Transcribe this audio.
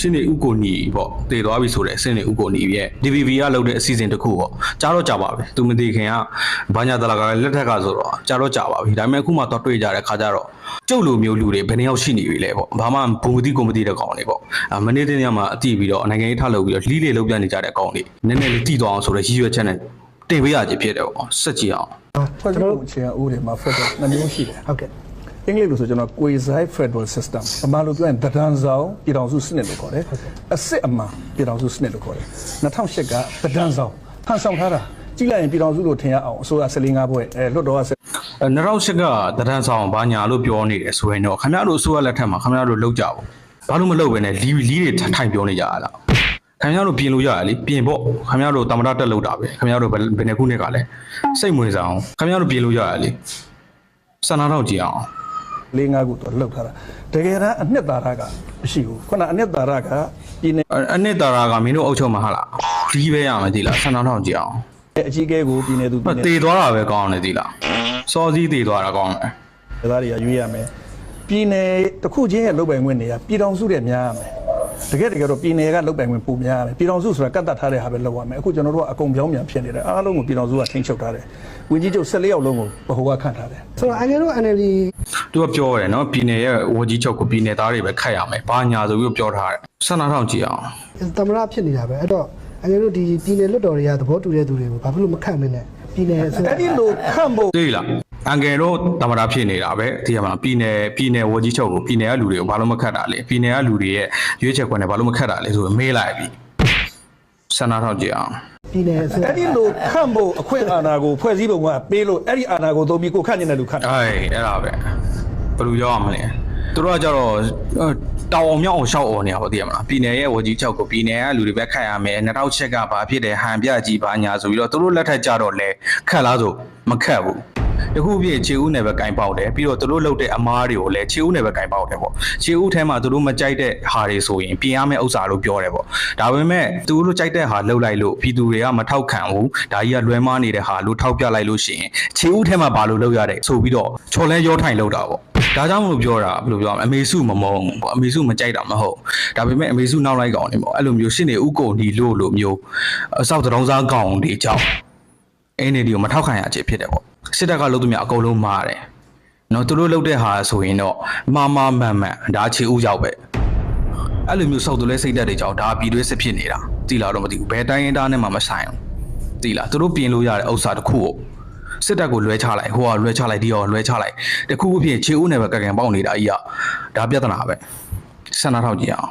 ရှင်းနေဥကိုနီပေါ့တည်သွားပြီဆိုတဲ့အစင်းနေဥကိုနီရဲ့ DVB ကလုပ်တဲ့အစီအစဉ်တစ်ခုပေါ့ကြားတော့ကြားပါပြီသူမသိခင်ကဘာညာတလာကလည်းလက်ထက်ကဆိုတော့ကြားတော့ကြားပါပြီဒါပေမဲ့အခုမှတော့တွေ့ကြတဲ့ခါကျတော့ကျုပ်လိုမျိုးလူတွေဘယ်နှယောက်ရှိနေပြီလဲပေါ့ဘာမှဘုံမသိကိုမသိတဲ့ကောင်တွေပေါ့အမနေ့တနေ့မှအတိပြီးတော့နိုင်ငံရေးထားလုပ်ပြီးတော့လီးလေလုပ်ပြနေကြတဲ့ကောင်တွေနည်းနည်းလေးတိသွားအောင်ဆိုတော့ရည်ရွယ်ချက်နဲ့တင်ပေးရခြင်းဖြစ်တယ်ပေါ့စက်ကြည့်အောင်ဖွဲ့စည်းပုံအခြေခံဥပဒေမှာ federal နှမျိုးရှိတယ်ဟုတ်ကဲ့ အင်္ဂလိပ်လိုဆိုကျွန်တော် quasi federal system အမှန်လို့ပြောရင်တဒန်းဆောင်ပြည်ထောင်စုစနစ်လို့ခေါ်တယ်အစ်စ်အမှန်ပြည်ထောင်စုစနစ်လို့ခေါ်တယ်2008ကတဒန်းဆောင်ဖန်ဆောင်ထားတာကြည့်လိုက်ရင်ပြည်ထောင်စုလို့ထင်ရအောင်အစိုးရ14ဘွဲအဲလွတ်တော်ကအဲ2008ကတဒန်းဆောင်ဘာညာလို့ပြောနေတယ်ဆိုရင်တော့ခင်ဗျားတို့အစိုးရလက်ထက်မှာခင်ဗျားတို့လောက်ကြပါဘာလို့မလုပ်ဘဲနဲ့လီလီတွေထိုင်ပြောနေကြရလားခင်ဗျားတို့ပြင်လို့ရရလေပြင်ပေါ့ခင်ဗျားတို့တမရတက်လောက်တာပဲခင်ဗျားတို့ဘယ်ဘယ်နှစ်ခုနှစ်ကလဲစိတ်မဝင်စားအောင်ခင်ဗျားတို့ပြင်လို့ရရလေစန္ဒတော့ကြည့်အောင် ၄၅ခုတော့လှုပ်ထားတာတကယ်တမ်းအနှစ်သာရကမရှိဘူးခုနအနှစ်သာရကပြည်နယ်အအနှစ်သာရကမင်းတို့အုပ်ချုပ်မှာဟာလားလီးပဲရမယ်ဒီလားစန္ဒတော့ကြည့်အောင်အကြီးအကဲကိုပြည်နယ်သူမပြည်နယ်တေသွားတာပဲကောင်းတယ်ဒီလားစောစည်းတေသွားတာကောင်းတယ်သားတွေကရွေးရမယ်ပြည်နယ်တစ်ခုချင်းရဲ့လုပ်ပိုင်ခွင့်တွေကပြည်ထောင်စုတဲ့များရမယ် တကယ်တကယ်တော့ပြည်နယ်ကလုပ်ပိုင်ခွင့်ပုံများရတယ်ပြည်ထောင်စုဆိုတာကတ်တတ်ထားတဲ့ဟာပဲလုပ်ရမယ်အခုကျွန်တော်တို့ကအကုန်ပြောင်းပြန်ဖြစ်နေတယ်အားလုံးကိုပြည်ထောင်စုကထိန်းချုပ်ထားတယ်ဝင်ကြီးချုပ်14ယောက်လုံးကိုဗဟိုကခန့်ထားတယ်ဆိုတော့အငယ်တို့ NLD သူကပြောရတယ်နော်ပြည်နယ်ရဲ့ဝကြီးချုပ်ကိုပြည်နယ်သားတွေပဲခတ်ရမယ်ဘာညာဆိုပြီးတော့ပြောထားတယ်စန္ဒတော့ကြည့်အောင်သမရဖြစ်နေတာပဲအဲ့တော့အငယ်တို့ဒီပြည်နယ်လွတ်တော်တွေကသဘောတူတဲ့သူတွေကိုဘာဖြစ်လို့မခန့်မင်းနဲ့ပြည်နယ်အစိုးရအဲ့ဒီလိုခန့်ဖို့သိလား အန်ကယ်တော့တမတာဖြစ်နေတာပဲဒီကမှာပြည်နယ်ပြည်နယ်ဝကြီးချုပ်ကိုပြည်နယ်ကလူတွေကိုဘာလို့မခတ်တာလဲပြည်နယ်ကလူတွေရဲ့ရွေးချယ်ခွင့်နဲ့ဘာလို့မခတ်တာလဲဆိုတော့မေးလိုက်ပြီစန္ဒတော့ကြည့်အောင်ပြည်နယ်အစိုးရအဲ့ဒီလိုခန့်ဖို့အခွင့်အာဏာကိုဖွဲ့စည်းပုံကပေးလို့အဲ့ဒီအာဏာကိုသုံးပြီးကိုခန့်နေတဲ့လူခန့်တယ်အေးအဲ့ဒါပဲဘယ်လိုပြောရမလဲသူတို့ကကြတော့အော်တောင်အောင်မြောက်အောင်ရှောက်အောင်နေရပါသိရမလားပြည်နယ်ရဲ့ဝကြီးချုပ်ကိုပြည်နယ်ကလူတွေပဲခတ်ရမယ်2000ချက်ကဘာဖြစ်တယ်ဟန်ပြကြီးဘာညာဆိုပြီးတော့သူတို့လက်ထက်ကြတော့လဲခတ်လားဆိုမခတ်ဘူး တခုပြည့်ခြေဦးနယ်ပဲကင်ပေါက်တယ်ပြီးတော့သူတို့လှုပ်တဲ့အမားတွေကိုလည်းခြေဦးနယ်ပဲကင်ပေါက်တယ်ပေါ့ခြေဦးထဲမှာသူတို့မကြိုက်တဲ့ဟာတွေဆိုရင်ပြင်ရမယ့်ဥစ္စာလို့ပြောတယ်ပေါ့ဒါပေမဲ့သူတို့ကြိုက်တဲ့ဟာလှုပ်လိုက်လို့ပြည်သူတွေကမထောက်ခံဘူးဒါကြီးကလွဲမားနေတဲ့ဟာလို့ထောက်ပြလိုက်လို့ရှိရင်ခြေဦးထဲမှာဘာလို့လှုပ်ရတဲ့ဆိုပြီးတော့ချော်လဲရောထိုင်လှုပ်တာပေါ့ဒါကြောင့်မလို့ပြောတာဘယ်လိုပြောရမလဲအမေစုမမုံဘူးပေါ့အမေစုမကြိုက်တာမဟုတ်ဒါပေမဲ့အမေစုနောက်လိုက်ကောင်နေပေါ့အဲ့လိုမျိုးရှင်းနေဥကုန်ဒီလို့လို့မျိုးအဆောက်တုံးစားကောင်တွေကြောင့်အင်းနေဒီကိုမထောက်ခံရခြင်းဖြစ်တယ်ပေါ့ စစ်တပ်ကလုပ်သူများအကုန်လုံးမားတယ်နော်သူတို့လုပ်တဲ့ဟာဆိုရင်တော့မာမာမှန်မှန်ဒါခြေဥရောက်ပဲအဲ့လိုမျိုးစောက်သူလဲစိတ်တက်တွေကြောင့်ဒါပြည်တွင်းစစ်ဖြစ်နေတာတိလာတော့မသိဘူးဘယ်တိုင်းရင်းသားနဲ့မှမဆိုင်ဘူးတိလာသူတို့ပြင်လို့ရတဲ့ဥစ္စာတစ်ခုကိုစစ်တပ်ကိုလွှဲချလိုက်ဟိုကလွှဲချလိုက်ဒီကလွှဲချလိုက်တခုခုဖြစ်ခြေဥနဲ့ပဲကကန်ပေါက်နေတာကြီးอ่ะဒါပြဿနာပဲဆန္ဒထောက်ကြည့်အောင်